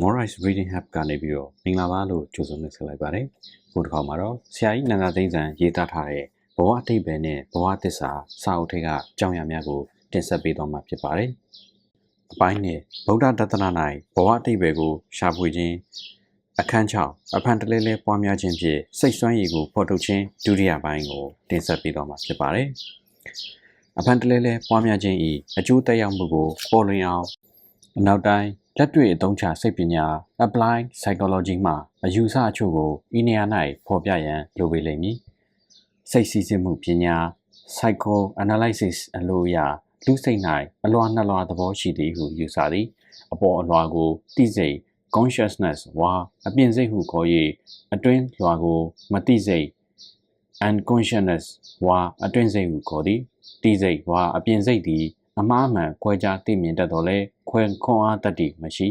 Morris Reading Hub ကနေပြီးတော့မင်္ဂလာပါလို့ကြိုဆိုနှုတ်ဆက်လိုက်ပါတယ်။ခုတစ်ခါမှာတော့ဆရာကြီးနန္ဒသိန်းစံရေးသားထားတဲ့ဘဝအတိတ်ပဲနဲ့ဘဝသစ္စာစာအုပ်ထဲကအကြောင်းအရာများကိုတင်ဆက်ပေးသွားမှာဖြစ်ပါတယ်။အပိုင်းနဲ့ဗုဒ္ဓတသနာ၌ဘဝအတိတ်ပဲကိုရှာဖွေခြင်းအခန်း6အဖန်တလဲလဲပွားများခြင်းဖြင့်စိတ်ဆွမ်းရည်ကိုဖော်ထုတ်ခြင်းဒုတိယပိုင်းကိုတင်ဆက်ပေးသွားမှာဖြစ်ပါတယ်။အဖန်တလဲလဲပွားများခြင်းဤအကျိုးသက်ရောက်မှုကိုပေါ်လွင်အောင်အနောက်တိုင်း လက်တွေ့အသုံးချစိတ်ပညာ applied psychology မှာအယူဆအချို့ကိုဤနေရာ၌ဖော်ပြရန်လိုပေလိမ့်မည်စိတ်စီးဆင်းမှုပညာ psycho analysis အလို့အရလူစိတ်၌အလွာနှလွာသဘောရှိသည်ဟုယူဆသည်အပေါ်အလွာကိုသိစိတ် consciousness ဝါအပြင်စိတ်ဟုခေါ်၍အတွင်းလွာကိုမသိစိတ် unconsciousness ဝါအတွင်းစိတ်ဟုခေါ်သည်သိစိတ်ဝါအပြင်စိတ်သည် အမှားမှန်ခွဲခြားသိမြင်တတ်တော်လဲခွဲခွန်အားတတ်တည်မရှိ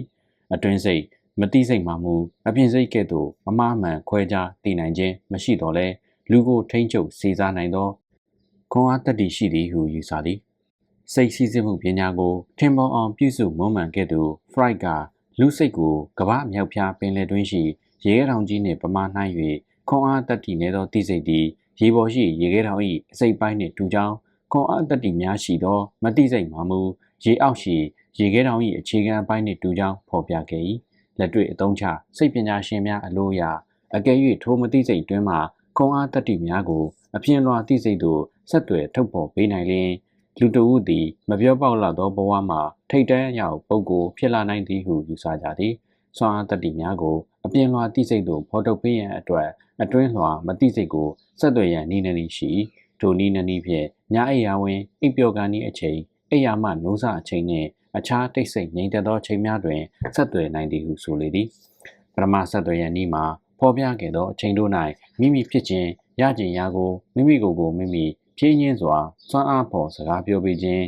အတွင်းစိတ်မတိစိတ်မှမူအပြင်စိတ်ကဲ့သို့အမှားမှန်ခွဲခြားသိနိုင်ခြင်းမရှိတော်လဲလူကိုထိမ့်ချုပ်စေစားနိုင်သောခွန်အားတတ်တည်ရှိသည်ဟုယူဆသည်စိတ်စည်းစိမ်မှုပညာကိုထင်ပေါ်အောင်ပြုစုမွမ်းမံခဲ့သူ Freud ကလူစိတ်ကိုကမ္ဘာမြောက်ဖျားပင်လယ်တွင်းရှိရေခဲတောင်ကြီးနှင့်ပမာနှိုင်း၍ခွန်အားတတ်တည်နေသောတိစိတ်သည်ရေပေါ်ရှိရေခဲတောင်၏အစိပ်ပိုင်းနှင့်တူကြောင်း ခွန်အားတတ္တိများရှိသော မတိစိတ်မှမူရေအောက်ရှိရေခဲတောင်၏အခြေခံအပိုင်းနှင့်တူကြောင်းဖော်ပြခဲ့၏လက်တွေ့အသုံးချစိတ်ပညာရှင်များအလို့အရအကယ်၍ထိုမတိစိတ်တွင်မှခွန်အားတတ္တိများကိုအပြင်းလွှာတိစိတ်သို့ဆက်သွယ်ထုတ်ဖော်ပေးနိုင်လျင်လူတဦးသည်မပြောပေါက်လာသောဘဝမှာထိတ်တန်းရောက်ပုဂ္ဂိုလ်ဖြစ်လာနိုင်သည်ဟုယူဆကြသည်ဆွမ်းအားတတ္တိများကိုအပြင်းလွှာတိစိတ်သို့ဖော်ထုတ်ပေးရန်အတွက်အတွင်းလွှာမတိစိတ်ကိုဆက်သွယ်ရန်နည်းနည်းရှိ ထိုနည်းနည်းဖြင့်ညအိယာဝင်အိပ်ပျော်ကန်ဤအချိန်အိယာမှနိုးစအချိန်နှင့်အခြားတိတ်ဆိတ်ငြိမ်သက်သောအချိန်များတွင်ဆက်သွယ်နိုင်သည်ဟုဆိုလေသည်ပရမဆက်သွယ်ရန်ဤမှာဖော်ပြခဲ့သောအချိန်တို့၌မိမိဖြစ်ခြင်းရကျင်ရာကိုမိမိကိုယ်ကိုမိမိဖြင်းညင်းစွာစွမ်းအားဖော်စကားပြောပေးခြင်း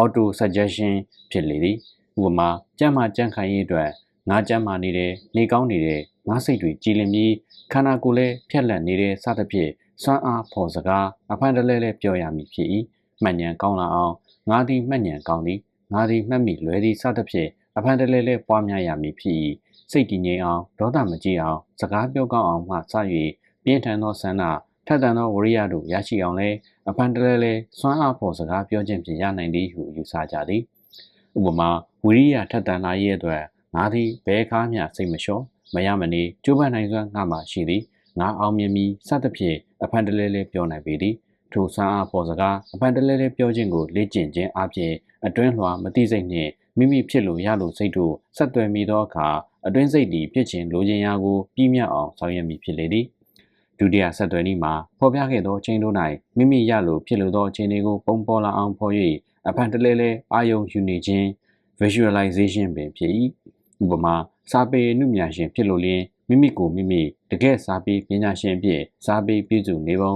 auto suggestion ဖြစ်လေသည်ဥပမာကြမ်းမှကြမ်းခိုင်ရေးအတွက်ငါကြမ်းမှနေတယ်နေကောင်းနေတယ်ငါစိတ်တွေကြည်လင်ပြီးခန္ဓာကိုယ်လည်းဖြက်လက်နေတယ်စသဖြင့် စွမ်းအားဖော်စကားအဖန်တလဲလဲပြောရမည်ဖြစ်၏မှတ်ဉဏ်ကောင်းလာအောင်ငါသည်မှတ်ဉဏ်ကောင်းသည်ငါသည်မှတ်မိလွယ်သည်စသဖြင့်အဖန်တလဲလဲပွားများရမည်ဖြစ်၏စိတ်တည်ငြိမ်အောင်ဒေါသမကြီးအောင်စကားပြောကောင်းအောင်မှစ၍ပြင်းထန်သောဆန္ဒထက်သန်သောဝရိယတို့ရရှိအောင်လဲအဖန်တလဲလဲစွမ်းအားဖော်စကားပြောခြင်းဖြင့်ရနိုင်သည်ဟုယူဆကြသည်ဥပမာဝိရိယထက်သန်လာရဲ့အတွက်ငါသည်ဘဲခါမျှစိတ်မလျှော့မရမနေကျိုးပန်းနိုင်စွမ်းငါမှရှိသည်ငါအောင်မြင်ပြီးစသဖြင့် အဖန်တလဲလဲပြောနိုင်ပေသည်ထိုဆန်းအားပေါ်စကားအဖန်တလဲလဲပြောခြင်းကိုလေ့ကျင့်ခြင်းအပြင်အတွင်းလွှာမတိစိတ်နှင့်မိမိဖြစ်လို့ရလို့စိတ်တို့ဆက်သွယ်မိသောအခါအတွင်းစိတ်သည်ဖြစ်ခြင်းလိုချင်ရာကိုပြီးမြတ်အောင်ဆောင်ရွက်မိဖြစ်လေသည်ဒုတိယဆက်သွယ်နည်းမှာဖော်ပြခဲ့သောအချိန်တို့၌မိမိရလို့ဖြစ်လို့သောအချိန်တွေကိုပုံပေါ်လာအောင်ဖော်၍အဖန်တလဲလဲအာယုံယူနေခြင်း visualization ပင်ဖြစ်၏ဥပမာစာပေအမှုမြရှင်ဖြစ်လို့လျင် မိမိကိုမိမိတကယ်စာပေပညာရှင်အဖြစ်စာပေပြည့်စုံနေပုံ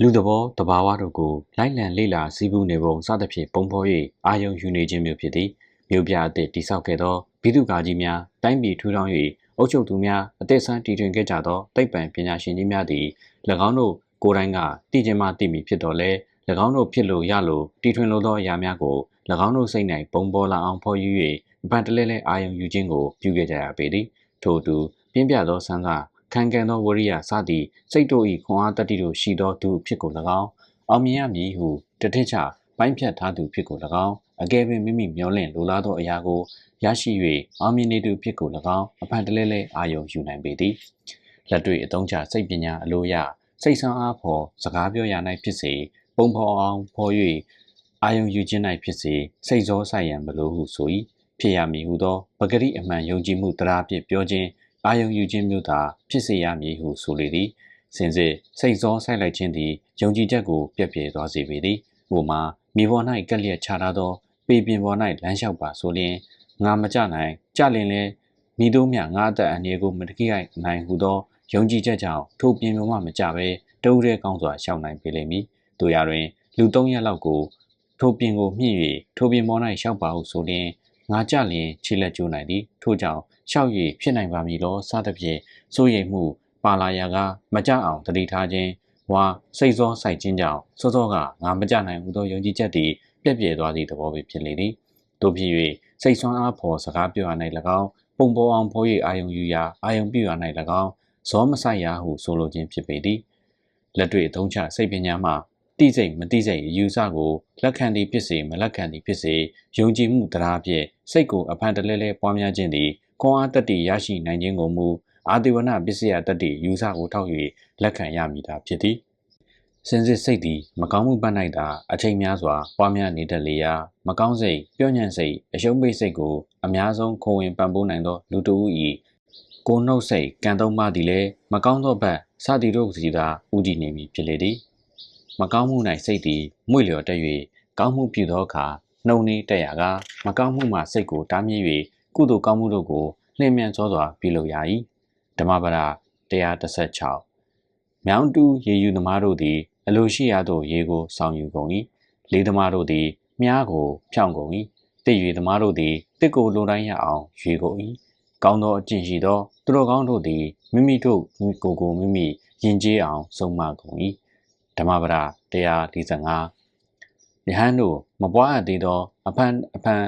လူသဘောတဘာဝတို့ကိုလိုက်လံလေ့လာစည်းပူးနေပုံစသဖြင့်ပုံဖော်၍အာယုံယူနေခြင်းမျိုးဖြစ်သည်မြို့ပြအသည့်တိဆောက်ခဲ့သောဘိဓုကာကြီးများတိုင်းပြည်ထူထောင်၍အုပ်ချုပ်သူများအသက်ဆန်းတည်ထွင်ခဲ့ကြသောတိတ်ပံပညာရှင်ကြီးများသည်၎င်းတို့ကိုယ်တိုင်ကတည်ခြင်းမှတည်မိဖြစ်တော်လဲ၎င်းတို့ဖြစ်လို့ရလို့တည်ထွင်လိုသောအရာများကို၎င်းတို့စိတ်၌ပုံပေါ်လာအောင်ဖော်ယူ၍ဗန်တလဲလဲအာယုံယူခြင်းကိုပြုခဲ့ကြရပေသည်ထို့အတူ ပြင်းပြသောဆန်းကခံကန်သောဝရိယစသည့်စိတ်တို့၏ခွန်အားတတ္တိတို့ရှိသောသူဖြစ်ကို၎င်းအောင်မြင်ရမည်ဟုတထစ်ချပိုင်းဖြတ်ထားသူဖြစ်ကို၎င်းအကယ်ပင်မိမိမျောလင့်လိုလားသောအရာကိုရရှိ၍အောင်မြင်နေသူဖြစ်ကို၎င်းအဖန်တလဲလဲအာယုံယူနိုင်ပေသည်လက်တွေ့အသုံးချစိတ်ပညာအလိုရစိတ်ဆန်းအားဖော်စကားပြောရ၌ဖြစ်စေပုံဖော်အောင်ဖော်၍အာယုံယူခြင်း၌ဖြစ်စေစိတ်စောဆိုင်ရန်မလိုဟုဆို၏ဖြစ်ရမည်ဟုသောပဂရိအမှန်ယုံကြည်မှုတရားဖြင့်ပြောခြင်း အာယုံယူခြင်းမျိုးသာဖြစ်စေရမည်ဟုဆိုလေသည်စင်စစ်စိတ်စောဆိုင်လိုက်ခြင်းသည်ယုံကြည်ချက်ကိုပြည့်ပြည့်သွားစေပေသည်ဥပမာမြေပေါ်၌ကက်လျက်ချထားသောပေပင်ပေါ်၌လမ်းလျှောက်ပါဆိုလျင်ငါမကြနိုင်ကြလင်လဲမိတို့မြငါအသက်အန္တရာယ်ကိုမတကိရိုက်နိုင်ဟုသောယုံကြည်ချက်ကြောင့်ထိုပင်ပေါ်မှမကြဘဲတုံးရဲကောင်းစွာရှောင်နိုင်ပေလိမ့်မည်တို့ရတွင်လူ၃ရက်လောက်ကိုထိုပင်ကိုမြင့်၍ထိုပင်ပေါ်၌ရှောက်ပါဟုဆိုလျင်ငါကြလျင်ခြေလက်ကျိုးနိုင်သည်ထို့ကြောင့် ရှောက်ရည်ဖြစ်နိုင်ပါမည်လောစသဖြင့်စိုးရိမ်မှုပါလာရာကမကြအောင်တတိထားခြင်းဝါစိတ်စောဆိုင်ခြင်းကြောင့်စောစောကငါမကြနိုင်ဟုသောယုံကြည်ချက်သည်ပြည့်ပြည့်သွားသည့်သဘောပဲဖြစ်လေသည်တို့ဖြစ်၍စိတ်ဆွမ်းအားဖော်စကားပြောရ၌၎င်းပုံပေါ်အောင်ဖော်၍အာယုံယူရာအာယုံပြူရာ၌၎င်းဇောမဆိုင်ရာဟုဆိုလိုခြင်းဖြစ်ပေသည်လက်တွေ့အသုံးချစိတ်ပညာမှာတိစိတ်မတိစိတ်အယူဆကိုလက်ခံသည်ဖြစ်စေမလက်ခံသည်ဖြစ်စေယုံကြည်မှုတရားဖြင့်စိတ်ကိုအဖန်တလဲလဲပွားများခြင်းသည် ခွန်အားတတ္တိရရှိနိုင်ခြင်းကိုမူအာတိဝနပစ္စယတတ္တိယူဆကိုထောက်၍လက်ခံရမည်သာဖြစ်သည်စင်စစ်စိတ်သည်မကောင်းမှုပတ်၌သာအချိန်များစွာပွားများနေတတ်လေရာမကောင်းစိတ်ပြောညံ့စိတ်အရှုံးပိတ်စိတ်ကိုအများဆုံးခိုးဝင်ပံ့ပိုးနိုင်သောလူတဦး၏ကိုနှုတ်စိတ်ကံသုံးပါးသည်လည်းမကောင်းသောဘက်စသည်တို့စီသာဥတည်နေမည်ဖြစ်လေသည်မကောင်းမှု၌စိတ်သည်မွေ့လျော်တက်၍ကောင်းမှုပြုသောအခါနှုံနေတက်ရကမကောင်းမှုမှစိတ်ကိုတားမြစ်၍ ကုသိုလ်ကောင်းမှုတို့ကိုနှင့်မြန်စောစွာပြုလုပ်ရ၏ဓမ္မပဒ116မြောင်တူရေယူသမားတို့သည်အလိုရှိရသောရေကိုဆောင်ယူကုန်၏လေးသမားတို့သည်မြားကိုဖြောင်းကုန်၏တစ်ရွေသမားတို့သည်တစ်ကိုလိုတိုင်းရအောင်ရွေကုန်၏ကောင်းသောအကျင့်ရှိသောသူတော်ကောင်းတို့သည်မိမိတို့ကိုယ်ကိုမိမိယဉ်ကျေးအောင်ဆုံးမကုန်၏ဓမ္မပဒ145ယဟန်တို့မပွားအပ်သေးသောအဖန်အဖန်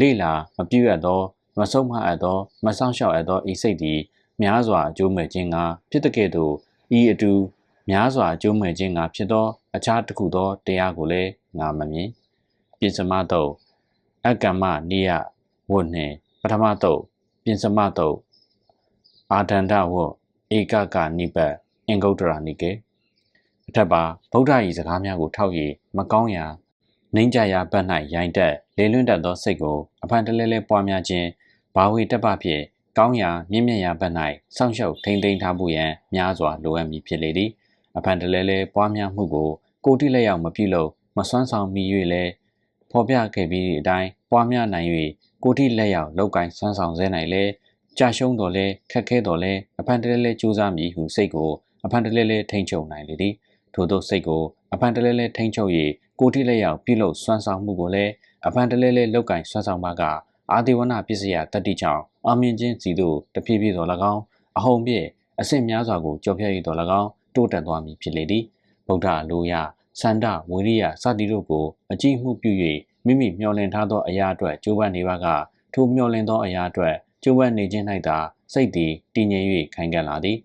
လေလာမပြည့်ရသော မဆုံးမအပ်သောမဆောင်ရှောက်အပ်သောဤစိတ်သည်များစွာအကျိုးမဲ့ခြင်းကဖြစ်တဲ့ကဲ့သို့ဤအတူများစွာအကျိုးမဲ့ခြင်းကဖြစ်သောအခြားတစ်ခုသောတရားကိုလည်းငါမမြင်ပြင်စမတော့အကမ္မနိယဝတ်နှင့်ပထမတော့ပြင်စမတော့အာဒန္တဝတ်ဧကကနိပတ်အင်္ဂုတ္တရာနိကေအထက်ပါဗုဒ္ဓ၏စကားများကိုထောက်၍မကောင်းရာ နှိမ့်ကြရာဘက်၌ရိုင်တက်လေလွင့်တတ်သောစိတ်ကိုအဖန်တလဲလဲပွားများခြင်းဘာဝေတက်ပဖြင့်ကောင်းရာမြင့်မြတ်ရာဘက်၌စောင့်ရှောက်ထိမ့်သိမ်းထားဖို့ရန်များစွာလိုအပ်မည်ဖြစ်လေသည်အဖန်တလဲလဲပွားများမှုကိုကိုတိလက်ရောက်မပြုလုပ်မစွမ်းဆောင်မိ၍လဲဖော်ပြခဲ့ပြီးအတိုင်းပွားများနိုင်၍ကိုတိလက်ရောက်လောက်ကင်စွမ်းဆောင်စေနိုင်လဲကြာရှုံးတော်လဲခက်ခဲတော်လဲအဖန်တလဲလဲစူးစမ်းမည်ဟုစိတ်ကိုအဖန်တလဲလဲထိန်ချုပ်နိုင်လေသည်ထို့သောစိတ်ကိုအဖန်တလဲလဲထိန်ချုပ်၍ ကိုတိလက်ရောက်ပြုလုပ်စွမ်းဆောင်မှုကိုလည်းအဖန်တလဲလဲလောက်ကင်စွမ်းဆောင်ပါကအာဒီဝနာပစ္စယတတ္တိကြောင့်အောင်မြင်ခြင်းစီတို့တဖြည်းဖြည်းတော်၎င်းအဟုန်ပြည့်အဆင့်များစွာကိုကြော်ဖြတ်၍တော်၎င်းတိုးတက်သွားမည်ဖြစ်လေသည်ဗုဒ္ဓလိုရစန္ဒဝိရိယစသည်တို့ကိုအကြည့်မှုပြု၍မိမိမျှော်လင့်ထားသောအရာအတွက်ကြိုးပမ်းနေပါကထိုမျှော်လင့်သောအရာအတွက်ကြိုးပမ်းနေခြင်း၌သာစိတ်သည်တည်ငြိမ်၍ခိုင်ခံ့လာသည်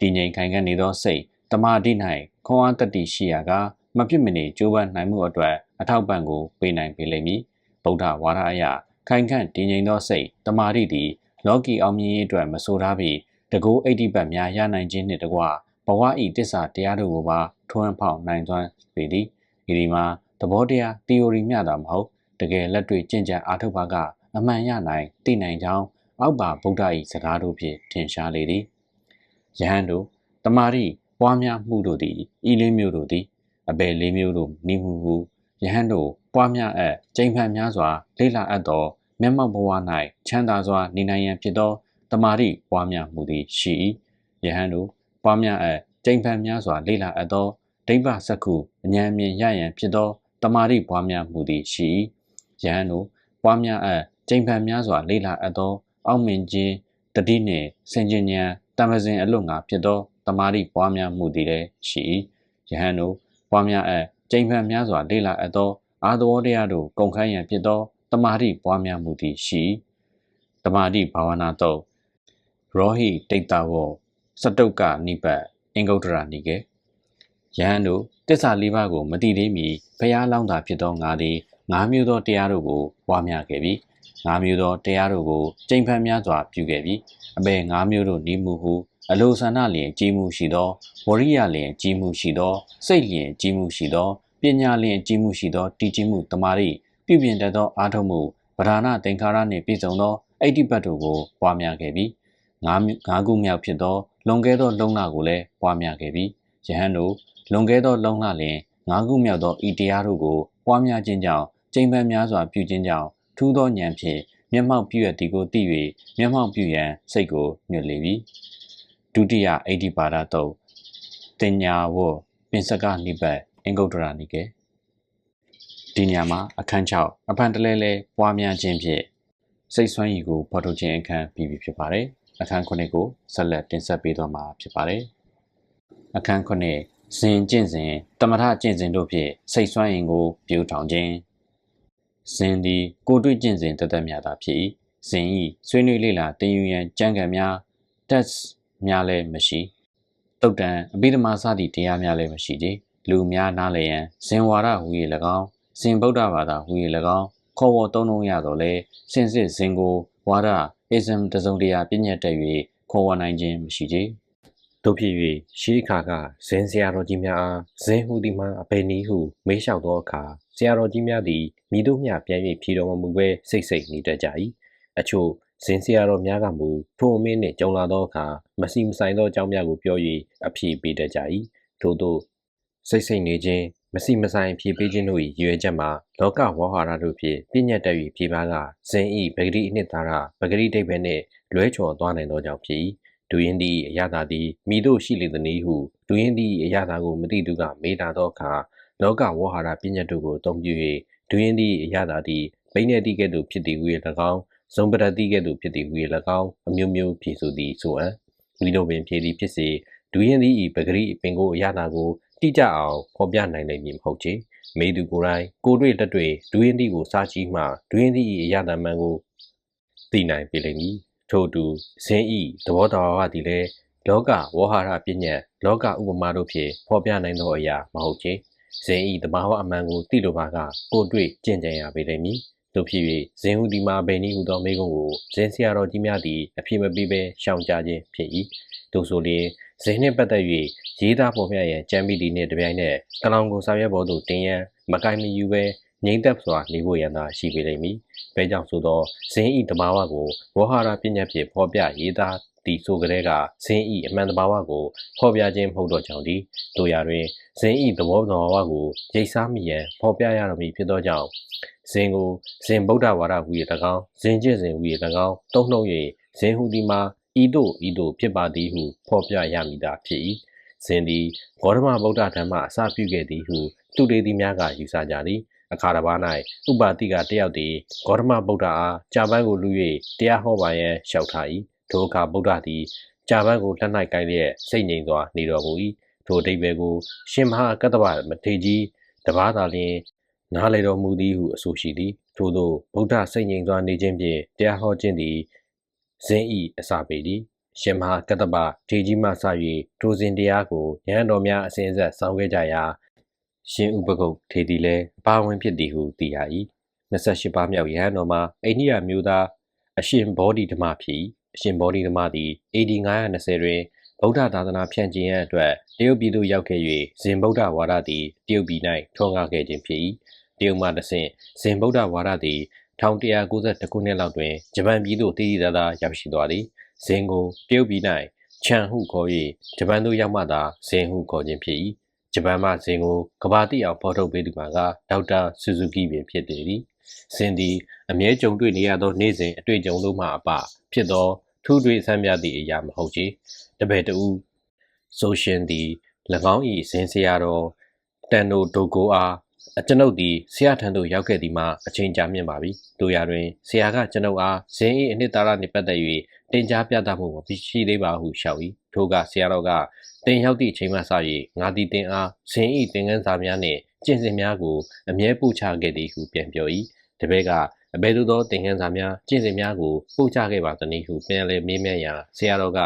တည်ငြိမ်ခိုင်ခံ့နေသောစိတ်တမာတိ၌ခွန်အားတတိရှိရာက မဖြစ်မနေကြိုးပမ်းနိုင်မှုအတွက်အထောက်ပံ့ကိုပေးနိုင်ပေလိမ့်မည်ဗုဒ္ဓဝါဒအရာခိုင်ခန့်တည်ငြိမ်သောစိတ်တမာတိသည်လောကီအောင်မြင်ရေးအတွက်မဆိုထားပြီးတကောအိဋ္ဌိပတ်များရနိုင်ခြင်းနှင့်တကွဘဝဤတစ္ဆာတရားတို့ကိုပါထွန်းဖောက်နိုင်သွမ်းပေသည်ဤဒီမှာသဘောတရား theory မျှတာမဟုတ်တကယ်လက်တွေ့ကျင့်ကြံအားထုတ်ပါကအမှန်ရနိုင်သိနိုင်ကြောင်းအောက်ပါဗုဒ္ဓ၏စကားတို့ဖြင့်ထင်ရှားလေသည်ယဟန်တို့တမာရီပွားများမှုတို့သည်ဤလေးမျိုးတို့သည် အဘယ်လေးမျိုးတို့နိမှုဟုယဟန်တို့ပွားများအပ်ကျိန်ဖန်များစွာလေ့လာအပ်သောမျက်မှောက်ဘဝ၌ချမ်းသာစွာနေနိုင်ရန်ဖြစ်သောတမာရီပွားများမှုသည်ရှိ၏ယဟန်တို့ပွားများအပ်ကျိန်ဖန်များစွာလေ့လာအပ်သောဒိဗ္ဗစက္ခုအဉာဏ်မြင်ရရန်ဖြစ်သောတမာရီပွားများမှုသည်ရှိ၏ယဟန်တို့ပွားများအပ်ကျိန်ဖန်များစွာလေ့လာအပ်သောအောက်မြင်ခြင်းတတိနှင့်စင်ကြင်ဉာဏ်တမဇင်အလွတ်ငါဖြစ်သောတမာရီပွားများမှုသည်လည်းရှိ၏ယဟန်တို့ ပွားများအပ်ကျိန်ဖန်များစွာလေ့လာအပ်သောအာသဝတရားတို့ကုန်ခန်းရန်ဖြစ်သောတမာတိပွားများမှုသည်ရှိတမာတိဘာဝနာတော့ရောဟိတိတ်တာဝစတုတ်ကနိပတ်အင်္ဂုတ္တရာနိကေယဟန်တို့တစ္ဆာလေးပါးကိုမတိသေးမီဘုရားလောင်းတာဖြစ်သောငါသည်ငါးမျိုးသောတရားတို့ကိုပွားများခဲ့ပြီငါးမျိုးသောတရားတို့ကိုကျင့်ဖန်များစွာပြုခဲ့ပြီအဘယ်ငါးမျိုးတို့နိမှုဟု အလိုဆန္ဒလျင်ကြီးမှုရှိသောဝရိယလျင်ကြီးမှုရှိသောစိတ်လျင်ကြီးမှုရှိသောပညာလျင်ကြီးမှုရှိသောတည်ကြည်မှုတမာရီပြုပြင်တတ်သောအားထုတ်မှုဗဒာနာသင်္ခါရနှင့်ပြည့်စုံသောအိဋ္ဌိပတ်တို့ကိုပွားများခဲ့ပြီးငါးငါးခုမြောက်ဖြစ်သောလွန်ကဲသောလုံလကိုလည်းပွားများခဲ့ပြီးယဟန်တို့လွန်ကဲသောလုံလလျင်ငါးခုမြောက်သောဤတရားတို့ကိုပွားများခြင်းကြောင့်ကျိန်ပန်းများစွာပြုခြင်းကြောင့်ထူးသောဉာဏ်ဖြင့်မျက်မှောက်ပြုရသည်ကိုသိ၍မျက်မှောက်ပြုရန်စိတ်ကိုညွှန်လေပြီ ဒုတိယအိဋ္ဌိပါဒတုတ်တင်ညာဝပင်စကနိပတ်အင်္ဂုတ္တရာနိကေဒီညမှာအခန်း6အဖန်တလဲလဲပွားများခြင်းဖြင့်စိတ်ဆွမ်းရည်ကိုဖော်ထုတ်ခြင်းအခန်းပြီးပြီဖြစ်ပါတယ်အခန်း9ကိုဆက်လက်တင်ဆက်ပေးသွားမှာဖြစ်ပါတယ်အခန်း9ဇင်ကျင့်စဉ်တမထကျင့်စဉ်တို့ဖြင့်စိတ်ဆွမ်းရည်ကိုပြိုထောင်ခြင်းဇင်သည်ကိုတွေ့ကျင့်စဉ်တသက်မြတ်သာဖြစ်၏ဇင်ဤဆွေးနွေးလေ့လာတင်ယူရန်ကြံကံများ test များလည်းမရှိတုတ်တန်အဘိဓမ္မာစသည့်တရားများလည်းမရှိကြလူများနားလည်ရန်ဇင်ဝါဒဟူ၍၎င်းဇင်ဗုဒ္ဓဘာသာဟူ၍၎င်းခေါ်ဝေါ်သုံးလုံးရတော့လဲစင်စစ်ဇင်ကိုဝါဒ ism တစုံတရာပြည့်ညတ်တက်၍ခေါ်ဝေါ်နိုင်ခြင်းမရှိကြတို့ဖြစ်၍ရှိခါကဇင်ဆရာတော်ကြီးများအားဇင်ဟူသည်မှာအပေနီဟုမေးလျှောက်သောအခါဆရာတော်ကြီးများသည်မိတို့မျှပြန်၍ဖြေတော်မမူပဲစိတ်စိတ်နေတတ်ကြ၏အချို့ ဇင်ဆရာတော်များကမူထိုအမင်းနှင့်ကြုံလာသောအခါမစီမဆိုင်သောအကြောင်းများကိုပြော၍အဖြေပေးတတ်ကြ၏ထို့သောစိတ်စိတ်နေခြင်းမစီမဆိုင်ဖြေပေးခြင်းတို့၏ရည်ရွယ်ချက်မှာလောကဝါဟာရတို့ဖြင့်ပြည့်ညတ်တက်၍ဖြေပါကဇင်ဤပဂတိအနှစ်သာရပဂတိတိတ်ပဲနှင့်လွဲချော်သွားနိုင်သောကြောင့်ဖြစ်၏ဒူရင်သည်အရသာသည်မိတို့ရှိလေသည်နည်းဟုဒူရင်သည်အရသာကိုမတိသူကမေးတာသောအခါလောကဝါဟာရပြည့်ညတ်တို့ကိုအသုံးပြု၍ဒူရင်သည်အရသာသည်ဘိနေတိကဲ့သို့ဖြစ်သည်ဟု၎င်း ဇုံပရတိကဲ့သို့ဖြစ်သည်ဟု၎င်းအမျိုးမျိုးဖြေဆိုသည်ဆိုအပ်မိတို့ပင်ဖြေသည်ဖြစ်စေဒူရင်သည်ဤပဂရိပင်ကိုအရသာကိုတိကျအောင်ဖော်ပြနိုင်လိမ့်မည်မဟုတ်ချေမေသူကိုယ်တိုင်ကိုတွေ့လက်တွေ့ဒူရင်သည်ကိုစားကြည့်မှဒူရင်သည်အရသာမှန်ကိုသိနိုင်ပေလိမ့်မည်ထို့တူဇင်းဤသဘောတော်ဝသည်လည်းလောကဝေါဟာရပညာလောကဥပမာတို့ဖြင့်ဖော်ပြနိုင်သောအရာမဟုတ်ချေဇင်းဤတဘာဝအမှန်ကိုသိလိုပါကကိုတွေ့ကျင့်ကြံရပေလိမ့်မည် တို့ဖြစ်၍ဇင်းဟူဒီမှာဘယ်နည်းဟူသောမိကုံကိုဇင်းဆရာတော်ကြီးများသည်အဖြစ်မပေးဘဲရှောင်ကြခြင်းဖြစ်၏တို့ဆိုလျှင်ဇင်းနှင့်ပတ်သက်၍ရေးသားပေါ်ပြရန်ကြံမိသည်နှင့်တပြိုင်နက်ကလောင်ကိုစာရွက်ပေါ်သို့တင်ရန်မကိုင်မယူဘဲ ငိမ့်သက်စွာနေဖို့ရန်သာရှိပေလိမ့်မည်။ဘဲကြောင့်ဆိုသောဇင်းဤတဘာဝကိုဝဟဟာရပညာဖြင့်ဖော်ပြရေးသားသည်ဆိုကြတဲ့ကဇင်းဤအမှန်တဘာဝကိုဖော်ပြခြင်းမဟုတ်တော့ကြောင့်ဒီတို့ရတွင်ဇင်းဤသဘောတဘာဝကိုရိပ်စားမိရန်ဖော်ပြရတော်မူဖြစ်သောကြောင့်ဇင်းကိုဇင်းဗုဒ္ဓဝါဒဟူ၍၎င်းဇင်းကျင့်စဉ်ဟူ၍၎င်းတုံ့နှုံ၍ဇင်းဟူသည်မှာဤသို့ဤသို့ဖြစ်ပါသည်ဟုဖော်ပြရမည်သာဖြစ်၏ဇင်းသည်ဂေါတမဗုဒ္ဓဓမ္မအစပြုခဲ့သည်ဟုသူတေသည်များကယူဆကြသည် အခါတစ်ပါး၌ဥပါတိကတယောက်သည်ဂေါတမဗုဒ္ဓအားကြာပန်းကိုလူ၍တရားဟောပါရန်လျှောက်ထား၏ထိုအခါဗုဒ္ဓသည်ကြာပန်းကိုလက်၌ကိုင်းလျက်စိတ်ငြိမ်စွာနေတော်မူ၏ထိုအတိပယ်ကိုရှင်မဟာကတ္တဗမထေကြီးတပါးသာလျှင်နားလေတော်မူသည်ဟုအဆိုရှိသည်ထို့သောဗုဒ္ဓစိတ်ငြိမ်စွာနေခြင်းဖြင့်တရားဟောခြင်းသည်ဇင်းဤအစာပေသည်ရှင်မဟာကတ္တပထေကြီးမှစ၍ထိုစဉ်တရားကိုရဟန်းတော်များအစဉ်အဆက်ဆောင်ခဲ့ကြရာ ရှင်ဥပကုတ်ထေသည်လည်းပါဝင်ဖြစ်သည်ဟုသိရ၏28ပါးမြောက်ရဟန်းတော်မှာအိန္ဒိယမျိုးသားအရှင်ဘောဓိဓမ္မဖြစ်အရှင်ဘောဓိဓမ္မသည် AD 920တွင်ဗုဒ္ဓသာသနာဖြန့်ကျင်ရန်အတွက်တရုတ်ပြည်သို့ရောက်ခဲ့၍ဇင်ဗုဒ္ဓဝါဒသည်တရုတ်ပြည်၌ထွန်းကားခဲ့ခြင်းဖြစ်၏တရုတ်မှတဆင့်ဇင်ဗုဒ္ဓဝါဒသည်1192ခုနှစ်လောက်တွင်ဂျပန်ပြည်သို့တည်တည်သားသားရောက်ရှိသွားသည်ဇင်ကိုတရုတ်ပြည်၌ချန်ဟုခေါ်၍ဂျပန်သို့ရောက်မှသာဇင်ဟုခေါ်ခြင်းဖြစ်၏ ဂျပန်မှဇင်ကိုကဘာတိအောင်ဖော်ထုတ်ပေးသူမှာကဒေါက်တာဆူဇူကီပင်ဖြစ်သည်ဇင်သည်အမြဲကြုံတွေ့နေရသောနေ့စဉ်အတွေ့အကြုံတို့မှအပဖြစ်သောထူးထွေဆန်းပြသည့်အရာမဟုတ်ချေတပည့်တူဆိုရှင်သည်၎င်း၏ဇင်ဆရာတော်တန်နိုဒိုကိုအားအကျွန်ုပ်သည်ဆရာထံသို့ရောက်ခဲ့သည်မှာအချိန်ကြာမြင့်ပါပြီ။တို့ရာတွင်ဆရာကကျွန်ုပ်အားဇင်း၏အနှစ်သာရနှင့်ပတ်သက်၍တင် जा ပြသမှုမရှိသေးပါဟုရှောက်၏။ထို့ကဆရာတော်က တင်ရောက်သည့်အချိန်မှစ၍ငါသည်တင်အားဇင်း၏သင်ခန်းစာများနှင့်ကျင့်စဉ်များကိုအမြဲပို့ချခဲ့သည်ဟုပြန်ပြော၏။တပည့်ကအဘယ်သို့သောသင်ခန်းစာများကျင့်စဉ်များကိုပို့ချခဲ့ပါသနည်းဟုပြန်လည်မေးမြန်းရာဆရာတော်က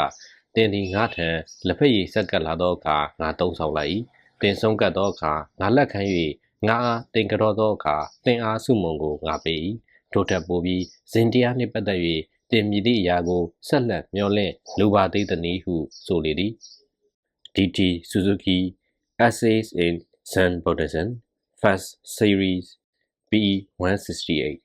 တင်သည်ငါထံလက်ဖက်ရည်ဆက်ကပ်လာသောအခါငါတုံးဆောင်လိုက်၏။တင်ဆုံးကပ်သောအခါငါလက်ခံ၍ငါအားတင်ကြောသောအခါတင်အားစုမုံကိုငါပေး၏ထို့ထက်ပိုပြီးဇင်တရားနှင့်ပတ်သက်၍တင်မြည်သည့်အရာကိုဆက်လက်မျှော်လင့်လိုပါသေးသည်ဟုဆိုလေသည် DT Suzuki Essays in Zen Buddhism First Series PE 168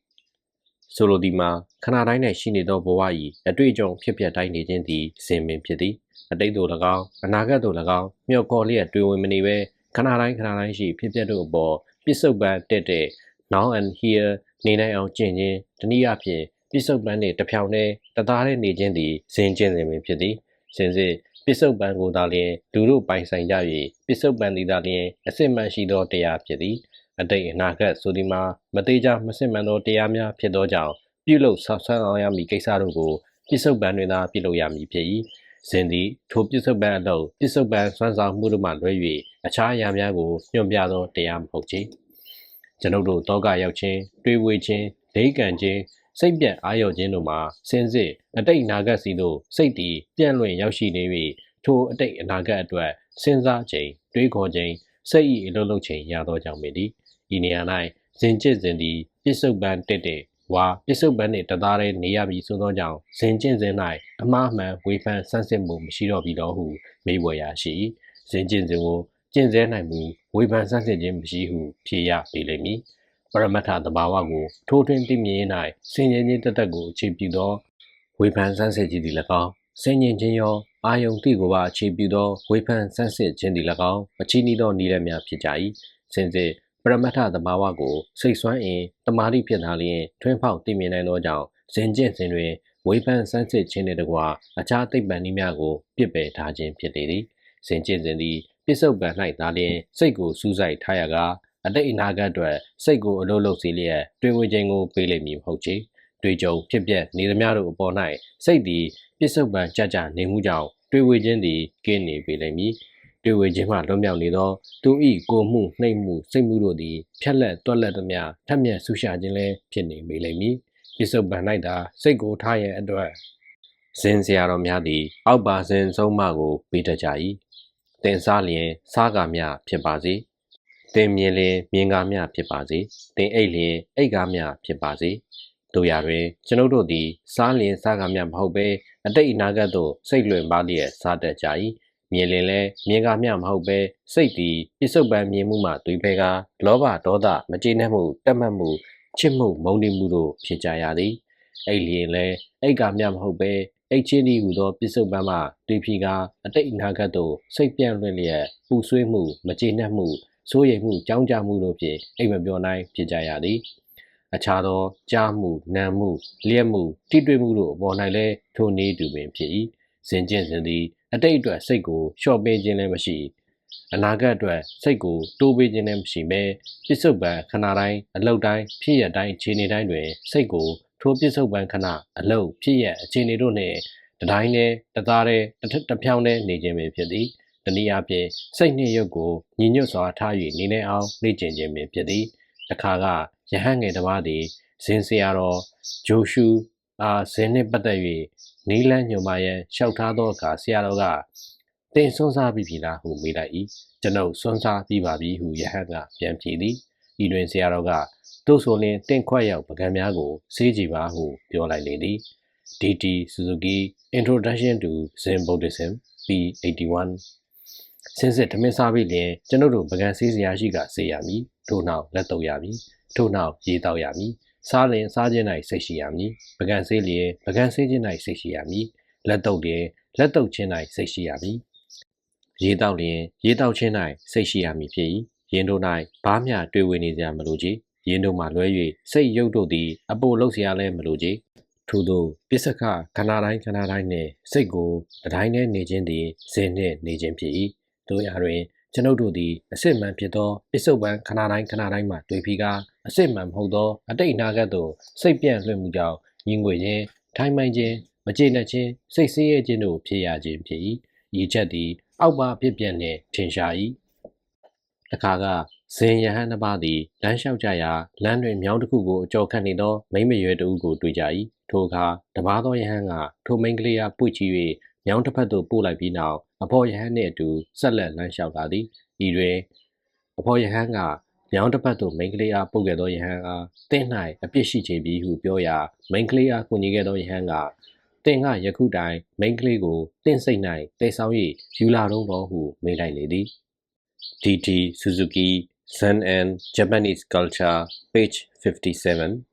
ဆိုလိုသည်မှာခဏတိုင်း၌ရှိနေသောဘဝ၏အတွေ့အကြုံဖြစ်ပျက်တိုင်းနေခြင်းသည်စင်ပင်ဖြစ်သည်အတိတ်သို့၎င်းအနာဂတ်သို့၎င်းမျှော်ခေါ်လျက်တွေ့ဝင်မနေဘဲခဏတိုင်းခဏတိုင်းရှိဖြစ်ပျက်တို့အပေါ်ပြစ္ဆုတ်ပန်းတက်တဲ့ now and here နေနိုင်အောင်ကျင့်ခြင်းတနည်းအားဖြင့်ပြစ္ဆုတ်ပန်းနှင့်တဖြောင်တည်းတသားတည်းနေခြင်းသည်စင်ကျင့်စဉ်ပင်ဖြစ်သည်စင်စစ် ပစ္စုပန်ကိုသာလျှင်လူတို့ပိုင်ဆိုင်ကြ၍ပစ္စုပန်သည်သာလျှင်အစစ်မှန်ရှိသောတရားဖြစ်သည်အတိတ်အနာဂတ်ဆိုသည်မှာမသေးကြမစစ်မှန်သောတရားများဖြစ်သောကြောင့်ပြုလုပ်ဆောက်ဆန်းအောင်ရမည့်ကိစ္စတို့ကိုပစ္စုပန်တွင်သာပြုလုပ်ရမည်ဖြစ်၏ဇင်သည်ထိုပစ္စုပန်အလုပ်ပစ္စုပန်စွမ်းဆောင်မှုတို့မှလွဲ၍အခြားအရာများကိုညွှန်ပြသောတရားမဟုတ်ချေကျွန်ုပ်တို့တောကရောက်ခြင်းတွေးဝေခြင်းဒိတ်ကန်ခြင်း စိတ်ပြတ်အာရုံခြင်းတို့မှာစင်စစ်အတိတ်အနာဂတ်စီသို့စိတ်တည်ပြန့်လွင့်ရောက်ရှိနေ၍ထိုအတိတ်အနာဂတ်အတွက်စဉ်းစားခြင်းတွေးခေါ်ခြင်းစိတ်၏အလုံးလုံးခြင်းရသောကြောင့်ပင်သည်ဤနေရာ၌ဇင်ကျစ်စဉ်သည်ပြစ္ဆုတ်ပန်တက်တဲ့ဝါပြစ္ဆုတ်ပန်နှင့်တသားတည်းနေရပြီဆိုသောကြောင့်ဇင်ကျင့်စဉ်၌အမှားမှန်ဝေဖန်ဆန်းစစ်မှုမရှိတော့ပြီတော့ဟုမေးဝယ်ရရှိ၏ဇင်ကျင့်စဉ်ကိုကျင့်စဲနိုင်မှုဝေဖန်ဆန်းစစ်ခြင်းမရှိဟုဖြေရပေလိမ့်မည် ပရမတ္ထသဘာဝကိုထိုးထွင်းသိမြင်၌စင်ရင်ချင်းတသက်ကိုအခြေပြုသောဝေဖန်ဆန်းစစ်ခြင်းသည်၎င်းစင်ရင်ချင်းရောအာယုံတိကိုပါအခြေပြုသောဝေဖန်ဆန်းစစ်ခြင်းသည်၎င်းအချီးနှီးသောနည်းလမ်းများဖြစ်ကြ၏စင်စစ်ပရမတ္ထသဘာဝကိုစိတ်ဆွမ်းအင်တမာတိဖြစ်လာလျင်ထွန်းဖောက်သိမြင်နိုင်သောကြောင့်ဇင်ကျင့်စဉ်တွင်ဝေဖန်ဆန်းစစ်ခြင်းနှင့်တကွာအခြားသိပ္ပံနည်းများကိုပြစ်ပယ်ထားခြင်းဖြစ်သည်ဇင်ကျင့်စဉ်သည်ပစ္စုပန်၌သာလျှင်စိတ်ကိုစူးစိုက်ထားရကား အတိတ်အနာဂတ်အတွက်စိတ်ကိုအလုံးလုံးစေလျက်တွင်ဝင်ခြင်းကိုပေးလိမ့်မည်မဟုတ်ချေတွေ့ကြုံဖြစ်ပျက်နေသမျှတို့အပေါ်၌စိတ်သည်ပစ္စုပန်ကြကြနေမှုကြောင့်တွေ့ဝေခြင်းသည်ကင်းနေပေလိမ့်မည်တွေ့ဝေခြင်းမှလွတ်မြောက်နေသောသူ၏ကိုယ်မှုနှိမ်မှုစိတ်မှုတို့သည်ဖြက်လက်တွက်လက်သမျှထက်မြက်ဆူရှာခြင်းလည်းဖြစ်နေပေလိမ့်မည်ပစ္စုပန်၌သာစိတ်ကိုထားရန်အတွက်ဇင်စရာတော်များသည် အောက်ပါဇင်ဆုံးမကိုပေးတတ်ကြ၏တင်စားလျင်စားကာမျှဖြစ်ပါစေ တင်မြင်လျင်မြင်ကာမျှဖြစ်ပါစေတင်အိတ်လျင်အိတ်ကာမျှဖြစ်ပါစေတို့ရတွင်ကျွန်ုပ်တို့သည်စားလျင်စားကာမျှမဟုတ်ဘဲအတိတ်အနာဂတ်သို့စိတ်လွင်ပါလျက်စားတတ်ကြ၏မြင်လင်လဲမြင်ကာမျှမဟုတ်ပဲစိတ်သည်ပြစ္ဆုတ်ပံမြင်မှုမှတွေးဖဲကာလောဘဒေါသမကျေနပ်မှုတက်မှတ်မှုချစ်မှုမုန်းတိမှုတို့ဖြစ်ကြရသည်အိတ်လျင်လဲအိတ်ကာမျှမဟုတ်ပဲအိတ်ချင်းဒီဟူသောပစ္စုပန်မှတွေးဖြီကအတိတ်အနာဂတ်သို့စိတ်ပြန့်လွင့်လျက်ပူဆွေးမှုမကျေနပ်မှု စိုးရိမ်မှုကြောင်းကြမှုတို့ဖြင့်အိမ်မပြောနိုင်ဖြစ်ကြရသည်အခြားသောကြားမှုနာမှုလျက်မှုတိတွေ့မှုတို့အပေါ်၌လည်းထိုနည်းတူပင်ဖြစ်၏ဇင်ကျင့်စဉ်သည်အတိတ်အတွက်စိတ်ကိုလျှော့ပေးခြင်းလည်းမရှိအနာဂတ်အတွက်စိတ်ကိုတိုးပေးခြင်းလည်းမရှိဘဲပြစ္ဆုတ်ပံခဏတိုင်းအလောက်တိုင်းဖြစ်ရတိုင်းခြေနေတိုင်းတွင်စိတ်ကိုထိုပြစ္ဆုတ်ပံခဏအလောက်ဖြစ်ရအခြေအနေတို့နှင့်တတိုင်းနဲ့တသားနဲ့တစ်ဖြောင်းနဲ့နေခြင်းပဲဖြစ်သည် တနည်းအားဖြင့်စိတ်နှင့်ရုပ်ကိုညီညွတ်စွာထား၍နေနိုင်အောင်လေ့ကျင့်ခြင်းပင်ဖြစ်သည်တခါကယဟန်ငယ်တစ်ပါးသည်ဇင်စရာတော်ဂျိုရှုအားဇင်နှင့်ပတ်သက်၍နီလန်းညွန်ပါရန်လျှောက်ထားသောအခါဆရာတော်ကတင်ဆွန်းစားပြီးပြီလားဟုမေးလိုက်၏ကျွန်ုပ်ဆွန်းစားပြီးပါပြီဟုယဟန်ကပြန်ဖြေသည်ဤတွင်ဆရာတော်ကတို့ဆိုလျင်တင့်ခွက်ရောက်ပကံများကိုစေးကြည့်ပါဟုပြောလိုက်လေသည် DT Suzuki Introduction to Zen Buddhism P81 စင်စစ်ဓမင်းစားပြီးလျင်ကျွန်ုပ်တို့ပကံစေးစရာရှိကစေရမည်ထို့နောက်လက်တော့ရမည်ထို့နောက်ရေတောက်ရမည်စားလျင်စားခြင်း၌စိတ်ရှိရမည်ပကံစေးလျင်ပကံစေးခြင်း၌စိတ်ရှိရမည်လက်တော့လျင်လက်တော့ခြင်း၌စိတ်ရှိရမည်ရေတောက်လျင်ရေတောက်ခြင်း၌စိတ်ရှိရမည်ဖြစ်၏ရင်တို့၌ဘားမြတွေ့ဝေနေကြမလို့ကြီးရင်တို့မှလွဲ၍စိတ်ရုပ်တို့သည်အပိုလှုပ်เสียလဲမလို့ကြီးထို့သောပစ္စကခဏတိုင်းခဏတိုင်းနှင့်စိတ်ကိုတတိုင်းနဲ့နေခြင်းသည်ဇင်နှင့်နေခြင်းဖြစ်၏ တို့ရာတွင်ကျွန်ုပ်တို့သည်အစစ်မှန်ဖြစ်သောပစ္စုပန်ခဏတိုင်းခဏတိုင်းမှတွေ့ပြီးကအစစ်မှန်မဟုတ်သောအတိတ်အနာဂတ်သို့စိတ်ပြန့်လွှင့်မှုကြောင့်ညီငွေခြင်းထိုင်မှန်ခြင်းမကျေနပ်ခြင်းစိတ်ဆင်းရဲခြင်းတို့ဖြစ်ရခြင်းဖြစ်၏ဤချက်သည် အောက်ပါဖြစ်ပြနှင့်ထင်ရှား၏တခါကဇင်ယဟန်နှစ်ပါးသည်လမ်းလျှောက်ကြရာလမ်းတွင်မြောင်းတစ်ခုကိုအကျော်ခတ်နေသောမိမရွယ်တဦးကိုတွေ့ကြ၏ထိုအခါတပားသောယဟန်ကထိုမိန်းကလေးအားပွေ့ချီ၍ မြောင်းတစ်ဖက်သို့ပို့လိုက်ပြီးနောက်အဖော်ယဟန်နှင့်အတူဆက်လက်လမ်းလျှောက်လာသည်ဤတွင်အဖော်ယဟန်ကညောင်းတစ်ဖက်သို့မိန်းကလေးအားပုတ်ခဲ့သောယဟန်အားတင်း၌အပြစ်ရှိချေပြီဟုပြောရာမိန်းကလေးအားကူညီခဲ့သောယဟန်ကတင်ကယခုတိုင်မိန်းကလေးကိုတင့်စိတ်၌တေဆောင်၍ယူလာတော့တော်ဟုမေးလိုက်လေသည် DT Suzuki Zen and Japanese Culture page 57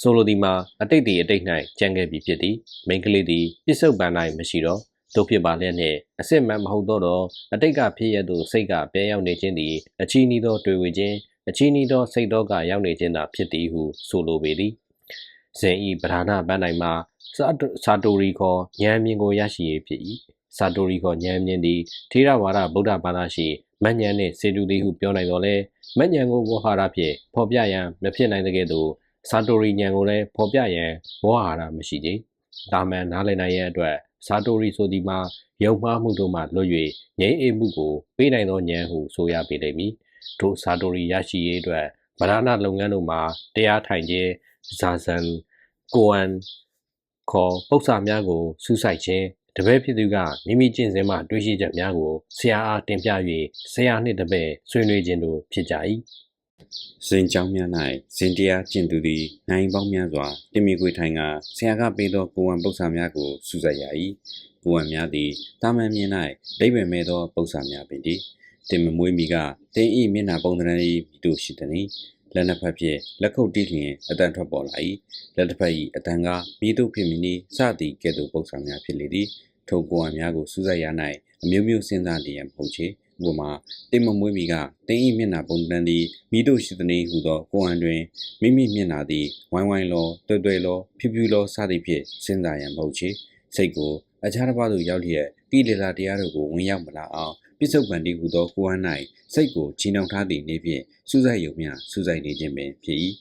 ဆိုလိုဒီမှာအတိတ်ဒီအတိတ်၌ကြံခဲ့ပြီဖြစ်သည်မိန်းကလေးသည်ပြစ္ဆုတ်ပန်၌မရှိတော့တို့ဖြစ်ပါလျက်နှင့်အစစ်မှန်မဟုတ်တော့တော့အတိတ်ကဖြစ်ရသောစိတ်ကပြန်ရောက်နေခြင်းသည်အချီးနီးသောတွေ့ဝေခြင်းအချီးနီးသောစိတ်တော်ကရောက်နေခြင်းသာဖြစ်သည်ဟုဆိုလိုပေသည်ဇင်ဤပဓာနာပန်းတိုင်းမှာစာတိုရီခေါ်ဉာဏ်မြင်ကိုရရှိရဖြစ်၏စာတိုရီခေါ်ဉာဏ်မြင်သည်ထေရဝါဒဗုဒ္ဓဘာသာရှိမဉ္ဇဉ်နှင့်စေတူသည်ဟုပြောနိုင်တော်လဲမဉ္ဇဉ်ကိုဝဟာရဖြင့်ဖော်ပြရန်မဖြစ်နိုင်တဲ့ကဲ့သို့ စာတိုရီဉာဏ်ကိုလည်းဖော်ပြရန်ဝဟာရမရှိကြ။ဒါမှန်နားလည်နိုင်ရန်အတွက်စာတိုရီဆိုဒီမှာယုံမှားမှုတို့မှလွတ်၍ငြိမ်းအေးမှုကိုပေးနိုင်သောဉာဏ်ဟုဆိုရပေလိမ့်မည်။ထိုစာတိုရီရရှိရေးအတွက်ဗရဏလုပ်ငန်းတို့မှာတရားထိုင်ခြင်းဇာဇန်ကိုအန်ခေါ်ပု္ပ္ပစာများကိုစူးစိုက်ခြင်းတပည့်ဖြစ်သူကမိမိကျင့်စဉ်မှတွေးရှိချက်များကိုဆရာအားတင်ပြ၍ဆရာနှင့်တပည့်ဆွေးနွေးခြင်းတို့ဖြစ်ကြ၏ စင်ကြောင်းများ၌စင်တရားကျင့်သူသည်နိုင်ပေါင်းများစွာတင်မီခွေထိုင်ကဆရာကပေးသောကိုယ်ဝံပု္ပ္ပာများကိုစူးစိုက်ရ၏ကိုယ်ဝံများသည်တာမန်မြင်၌ဒိဗ္ဗေမဲ့သောပု္ပ္ပာများပင်တည်းတင်မမွေးမီကတင်ဤမျက်နှာပုံသဏ္ဍာန်၏မိတို့ရှိသည်။လက်နှစ်ဖက်ဖြင့်လက်ခုပ်တီးလျင်အတန်ထွက်ပေါ်လာ၏လက်တစ်ဖက်၏အတန်ကမိတို့ဖြစ်မည်နီစသည်ကဲ့သို့ပု္ပ္ပာများဖြစ်လေသည်ထိုကိုယ်ဝံများကိုစူးစိုက်ရ၌အမျိုးမျိုးစဉ်းစားလျက်မဟုတ်ချေ ဥပမာတင်မမွေးမီကတင်းဤမျက်နှာပုံတန်းသည်မိတို့ရှိသည်ဟုသောကိုယ်အံတွင်မိမိမျက်နှာသည်ဝိုင်းဝိုင်းလောတွဲတွဲလောဖြူဖြူလောစသည်ဖြင့်စဉ်းစားရန်မဟုတ်ချေစိတ်ကိုအခြားတစ်ပါးသို့ရောက်လျက်ကိလေသာတရားတို့ကိုဝင်ရောက်မလာအောင်ပြစ္ဆုတ်ပန်တိဟုသောကိုယ်အံ၌စိတ်ကိုချီနှောင်ထားသည့်နေ့ဖြင့်စူးစိုက်ယုံမျှစူးစိုက်နေခြင်းပင်ဖြစ်၏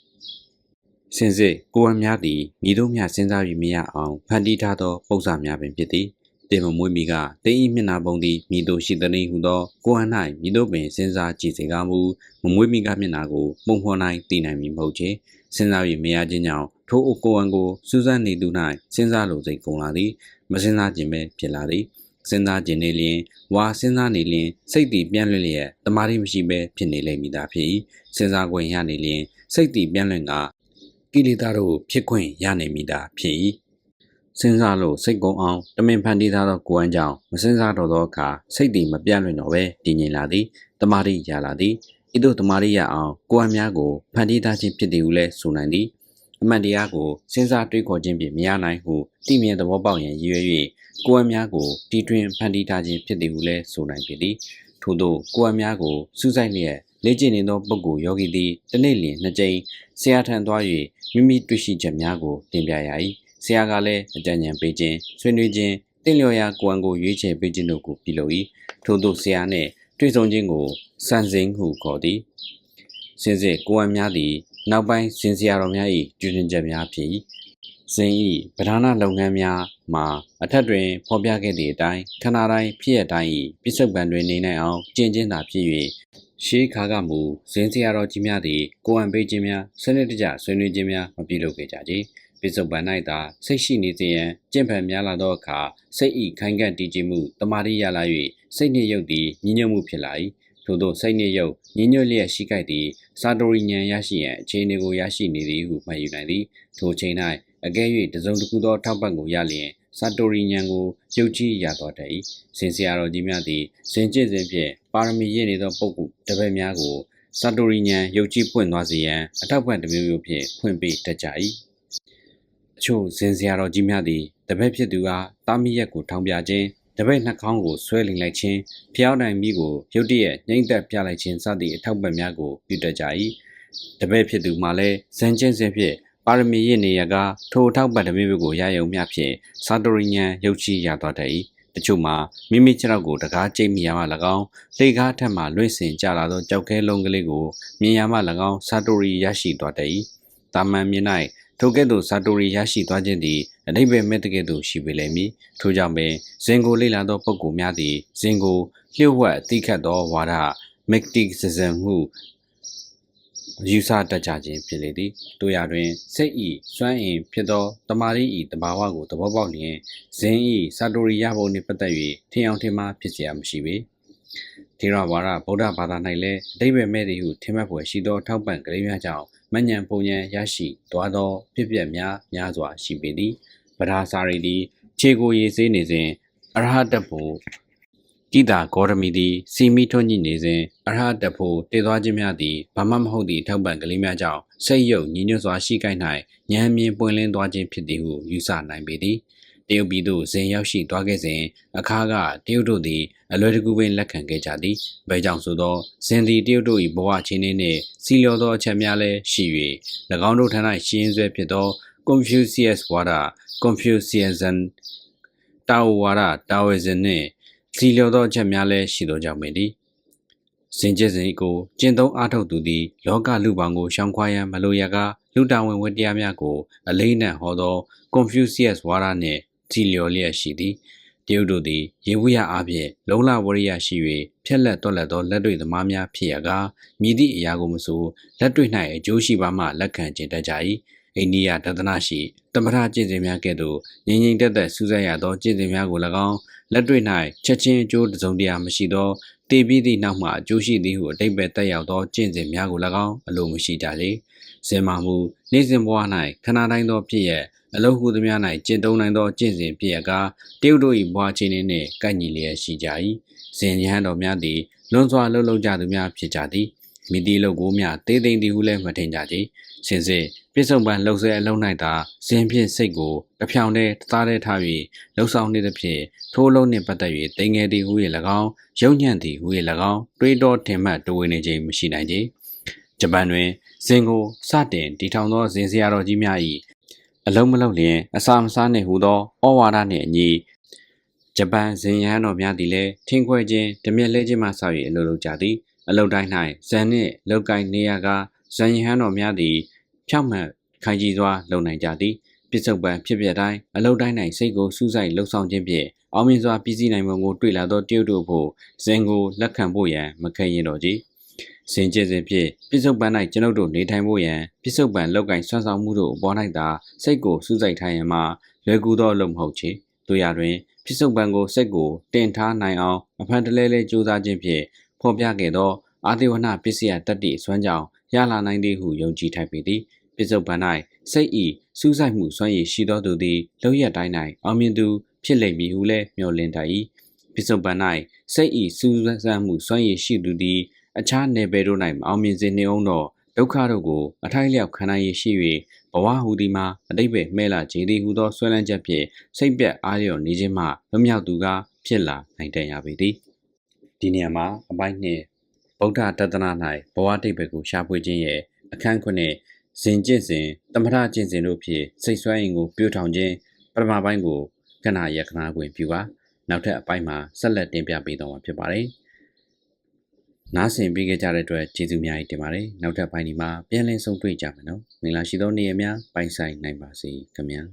စင်စစ်ကိုယ်အံများသည်မိတို့မျှစဉ်းစားပြီးမရအောင်ဖန်တီးထားသောပုံစံများပင်ဖြစ်သည် တင်မမွေးမီကတင်းဤမျက်နာပုံသည်မိတို့ရှိသည်ဟုသောကိုယ်ဟ၌မိတို့ပင်စဉ်းစားကြည့်စေကားမူမမွေးမီကမျက်နာကိုပုံဖော်နိုင်သိနိုင်မည်မဟုတ်ချေစဉ်းစား၍မရခြင်းကြောင့်ထိုအကိုယ်ဟကိုစူးစမ်းနေသူ၌စဉ်းစားလိုစိတ်ကုန်လာသည်မစဉ်းစားခြင်းပဲဖြစ်လာသည်စဉ်းစားခြင်းနေလျင်ဝါစဉ်းစားနေလျင်စိတ်တည်ပြန့်လွင့်လျက်တမာတိမရှိဘဲဖြစ်နေလိမ့်မည်သာဖြစ်၏စဉ်းစားခွင့်ရနေလျင်စိတ်တည်ပြန့်လွင့်ကကိလေသာတို့ဖြစ်ခွင့်ရနေမည်သာဖြစ်၏ စဉ်းစားလို့စိတ်ကုံအောင်တမင်ဖန်တီးထားသောကိုယ်အံကြောင့်မစဉ်းစားတော့သောအခါစိတ်တည်မပြန့်လွင့်တော့ဘဲတည်ငြိမ်လာသည်တမာတိရလာသည်ဤသို့တမာတိရအောင်ကိုယ်အံများကိုဖန်တီးထားခြင်းဖြစ်သည်ဟုလည်းဆိုနိုင်သည်အမှန်တရားကိုစဉ်းစားတွေးခေါ်ခြင်းဖြင့်မရနိုင်ဟုတိမြင်သဘောပေါက်ရန်ရည်ရွယ်၍ကိုယ်အံများကိုတီထွင်ဖန်တီးထားခြင်းဖြစ်သည်ဟုလည်းဆိုနိုင်ဖြစ်သည်ထို့သောကိုယ်အံများကိုစူးစိုက်လျက်လေ့ကျင့်နေသောပုဂ္ဂိုလ်ယောဂီသည်တစ်နေ့လျင်နှစ်ကြိမ်ဆရာထံသွား၍မိမိတွေ့ရှိချက်များကိုတင်ပြရ၏ ဆရာကလည်းအကြံဉာဏ်ပေးခြင်းဆွေးနွေးခြင်းတင့်လျော်ရာကိုယ်အံကိုရွေးချယ်ပေးခြင်းတို့ကိုပြုလုပ်၏ထို့သောဆရာနှင့်တွေ့ဆုံခြင်းကိုစံစင်ဟုခေါ်သည်စင်စစ်ကိုယ်အံများသည်နောက်ပိုင်းစင်စရာတော်များ၏ကျွမ်းကျင်ချက်များဖြစ်၏ဇင်ဤပဓာနာလုပ်ငန်းများမှာအထက်တွင်ဖော်ပြခဲ့သည့်အတိုင်းခန္ဓာတိုင်းဖြစ်ရတိုင်း၏ပြစ္ဆုတ်ပံတွင်နေနိုင်အောင်ကျင့်ကျင့်သာဖြစ်၍ရှေးခါကမူဇင်းစရာတော်ကြီးများသည်ကိုယ်အံပေးခြင်းများစနစ်တကျဆွေးနွေးခြင်းများမပြုလုပ်ခဲ့ကြကြ ပြစ္ဆုတ်ပံ၌သာစိတ်ရှိနေစေရန်ကျင့်ဖန်များလာသောအခါစိတ်ဤခိုင်ကန့်တည်ခြင်းမှုတမာတိရလာ၍စိတ်နှင့်ရုပ်သည်ညီညွတ်မှုဖြစ်လာ၏ထို့သောစိတ်နှင့်ရုပ်ညီညွတ်လျက်ရှိကြသည်စာတိုရီဉာဏ်ရရှိရန်အခြေအနေကိုရရှိနေသည်ဟုမှတ်ယူနိုင်သည်ထိုချိန်၌အကဲ၍တစုံတစ်ခုသောထောက်ပံ့ကိုရလျင်စာတိုရီဉာဏ်ကိုရုပ်ကြီးရတော်တတ်၏စင်စရာတော်ကြီးများသည်စင်ကျင့်စဉ်ဖြင့်ပါရမီရည်နေသောပုဂ္ဂိုလ်တပည့်များကိုစာတိုရီဉာဏ်ရုပ်ကြီးပွင့်သွားစေရန်အထောက်ပံ့တစ်မျိုးမျိုးဖြင့်ဖွင့်ပေးတတ်ကြ၏ အချို့စင်စရာတော်ကြီးများသည်တပည့်ဖြစ်သူအားတာမီရက်ကိုထောင်ပြခြင်းတပည့်နှာခေါင်းကိုဆွဲလိမ်လိုက်ခြင်းဖျောင်းတိုင်မိကိုရုတ်တရက်နှိမ့်သက်ပြလိုက်ခြင်းစသည့်အထောက်ပံ့များကိုပြုတတ်ကြ၏တပည့်ဖြစ်သူမှလည်းဇန်ကျင့်စဉ်ဖြင့်ပါရမီရည်နေရကထိုအထောက်ပံ့တစ်မျိုးကိုရယုံမျှဖြင့်စာတိုရီညံရုပ်ချီရသွားတတ်၏တချို့မှာမိမိခြေထောက်ကိုတကားကျိတ်မိရမှ၎င်းလေကားထက်မှလွင့်စင်ကြလာသောကြောက်ခဲလုံးကလေးကိုမြင်ရမှ၎င်းစာတိုရီရရှိသွားတတ်၏တာမန်မြင်၌ ထိုကဲ့သို့စာတိုရီရရှိသွားခြင်းသည်အနိဗ္ဗာန်မဲ့တကဲ့သို့ရှိပေလိမ့်မည်ထို့ကြောင့်ပင်ဇင်ကိုလေ့လာသောပုဂ္ဂိုလ်များသည်ဇင်ကိုလျှို့ဝှက်အသိခတ်သောဝါဒ mysticism ဟုယူဆတတ်ကြခြင်းဖြစ်လေသည်တို့ရတွင်စိတ်ဤစွမ်းအင်ဖြစ်သောတမာရီဤတဘာဝကိုသဘောပေါက်လျင်ဇင်ဤစာတိုရီယဘုံနှင့်ပတ်သက်၍ထင်အောင်ထင်မှားဖြစ်เสียမရှိပေ ထေရဝါဒဗုဒ္ဓဘာသာ၌လည်းအတိပ္ပယ်မဲ့သည်ဟုထင်မှတ်ဖွယ်ရှိသောထောက်ပံ့ကလေးများကြောင့်မညံပုံညံရရှိသွားသောဖြစ်ပျက်များများစွာရှိပေသည်ပဓာစာရီသည်ခြေကိုရေးစေးနေစဉ်အရဟတဖို့ကိတာဂေါရမီသည်စီမီထွန်းညိနေစဉ်အရဟတဖို့တည်သွားခြင်းများသည်ဘာမှမဟုတ်သည့်ထောက်ပံ့ကလေးများကြောင့်စိတ်ယုတ်ညီညွတ်စွာရှိကိုက်၌ဉာဏ်မြင်ပွင့်လင်းသွားခြင်းဖြစ်သည်ဟုယူဆနိုင်ပေသည် တရုတ်ပြည်သို့ဇင်ရောက်ရှိသွားခဲ့စဉ်အခါကတရုတ်တို့သည်အလွယ်တကူပင်လက်ခံခဲ့ကြသည်။ဘဲကြောင့်ဆိုသောဇင်သည်တရုတ်တို့၏ဘဝချင်းနှင့်စီလျော်သောအချက်များလည်းရှိ၍၎င်းတို့ထံ၌ရှင်းဆွဲဖြစ်သော Confucius ဝါဒ Confucianism တာဝဝါဒ Taoism နှင့်စီလျော်သောအချက်များလည်းရှိသောကြောင့်ပင်သည်။စင်ကျစဉ်ကိုကျင့်သုံးအားထုတ်သူသည်လောကလူပောင်ကိုရှောင်ခွာရန်မလိုရကလူတာဝန်ဝတ္တရားများကိုအလေးနက်ဟောသော Confucius ဝါဒနှင့် စီလျော်လျက်ရှိသည်တရုတ်တို့သည်ရေဝိယအားဖြင့်လုံလဝရိယရှိ၍ဖြက်လက်တော်လက်သောလက်တွေ့သမားများဖြစ်ရကာမြည်သည့်အရာကိုမဆိုလက်တွေ့၌အကျိုးရှိပါမှလက်ခံခြင်းတတ်ကြ၏အိန္ဒိယတဒနာရှိတမထကျင့်စဉ်များကဲ့သို့ငြိမ်ငြိမ်သက်သက်စူးစိုက်ရသောကျင့်စဉ်များကို၎င်းလက်တွေ့၌ချက်ချင်းအကျိုးတစုံတရာမရှိသောတည်ပြီးသည့်နောက်မှအကျိုးရှိသည်ဟုအတိတ်ပဲတက်ရောက်သောကျင့်စဉ်များကို၎င်းအလိုမရှိကြလေစင်မာမှုနေ့စဉ်ဘဝ၌ခဏတိုင်းသောဖြစ်ရ အလုံးဟုသမျှ၌ကျင့်သုံးနိုင်သောကျင့်စဉ်ဖြစ်ရကားတရုတ်တို့၏ဘဝချင်းနှင့်ကိုက်ညီလျက်ရှိကြ၏ဇင်ရဟန်းတော်များသည်လွန်စွာလှုပ်လှုပ်ကြသူများဖြစ်ကြသည်မိတိလုတ်ကိုမြတေးသိမ့်သည်ဟုလည်းမထင်ကြကြစင်စစ်ပြစ္ဆုတ်ပံလှုပ်ဆဲအလုံး၌သာဇင်ဖြင့်စိတ်ကိုတဖြောင်တည်းတသားတည်းထား၍လှုပ်ဆောင်နေသဖြင့်ထိုးလုံးနှင့်ပတ်သက်၍တင်ငယ်သည်ဟု၍၎င်းရုံညံ့သည်ဟု၍၎င်းတွေးတောထင်မှတ်တိုးဝင်နေခြင်းမရှိနိုင်ကြဂျပန်တွင်ဇင်ကိုစတင်တည်ထောင်သောဇင်စရာတော်ကြီးများ၏ အလုံးမလုံးလျင်အစာမစားနှင့်ဟူသောဩဝါဒနှင့်အညီဂျပန်ဇင်ရဟန်းတော်များသည်လည်းထင်းခွဲခြင်းတမျက်လဲခြင်းမှစ၍အလုပ်လုပ်ကြသည်အလုပ်တိုင်း၌ဇန်နှင့်လောက်ကင်နေရကဇန်ရဟန်းတော်များသည်ဖြောက်မှတ်ခိုင်ကြီးစွာလုပ်နိုင်ကြသည်ပြစ္ဆုတ်ပံဖြစ်ပြတိုင်းအလုတ်တိုင်း၌စိတ်ကိုစူးစိုက်လှုပ်ဆောင်ခြင်းဖြင့်အောင်မြင်စွာပြည်စည်းနိုင်မှုကိုတွေ့လာသောတရုတ်တို့ဖို့ဇင်ကိုလက်ခံဖို့ရန်မခဲရင်တော်ကြီး စင်ကျင်စဉ်ဖြင့်ပြစ္ဆုတ်ပံ၌ကျွန်ုပ်တို့နေထိုင်ဖို့ရန်ပြစ္ဆုတ်ပံလောက်ကင်ဆွမ်းဆောင်မှုတို့အပေါ်၌သာစိတ်ကိုစူးစိုက်ထားရန်မှာလွယ်ကူသောအလုပ်မဟုတ်ချေတို့ရတွင်ပြစ္ဆုတ်ပံကိုစိတ်ကိုတင်ထားနိုင်အောင်အဖန်တလဲလဲကြိုးစားခြင်းဖြင့်ဖော်ပြခဲ့သောအာတိဝနပစ္စယတတ္တိစွမ်းကြောင့်ရလာနိုင်သည်ဟုယုံကြည်ထိုက်ပေသည်ပစ္စုပန်၌စိတ်ဤစူးစိုက်မှုစွမ်းရည်ရှိသောသူသည်လောက်ရတိုင်း၌အောင်မြင်သူဖြစ်လိမ့်မည်ဟုလည်းမျှော်လင့်တတ်၏ပစ္စုပန်၌စိတ်ဤစူးစမ်းမှုစွမ်းရည်ရှိသူသည် အခြားနယ်ပယ်တို့၌မအောင်မြင်စေနှင့်အောင်သောဒုက္ခတို့ကိုအထိုက်လျောက်ခံနိုင်ရရှိ၍ဘဝဟူသည်မှာအတိတ်ပဲမဲ့လာခြင်းသည်ဟူသောဆွဲလန်းချက်ဖြင့်စိတ်ပြတ်အားလျော်နေခြင်းမှလွတ်မြောက်သူကဖြစ်လာနိုင်တတ်ရပေသည်ဒီနေရာမှာအပိုင်းနှင့်ဗုဒ္ဓတဒနာ၌ဘဝတိတ်ပဲကိုရှာဖွေခြင်းရဲ့အခန်းခုနှစ်ဇင်ကျင့်စဉ်တမထကျင့်စဉ်တို့ဖြင့်စိတ်ဆွဲရင်ကိုပြိုးထောင်ခြင်းပထမပိုင်းကိုခဏရခဏခွင်ပြုပါနောက်ထပ်အပိုင်းမှာဆက်လက်တင်ပြပေးတော့မှာဖြစ်ပါတယ် နားဆင်ပေးကြတဲ့အတွက်ကျေးဇူးများတင်ပါတယ်နောက်ထပ်ပိုင်းဒီမှာပြန်လည်ဆုံတွေ့ကြမယ်နော်မင်္ဂလာရှိသောနေ့ရက်များပိုင်ဆိုင်နိုင်ပါစေခင်ဗျာ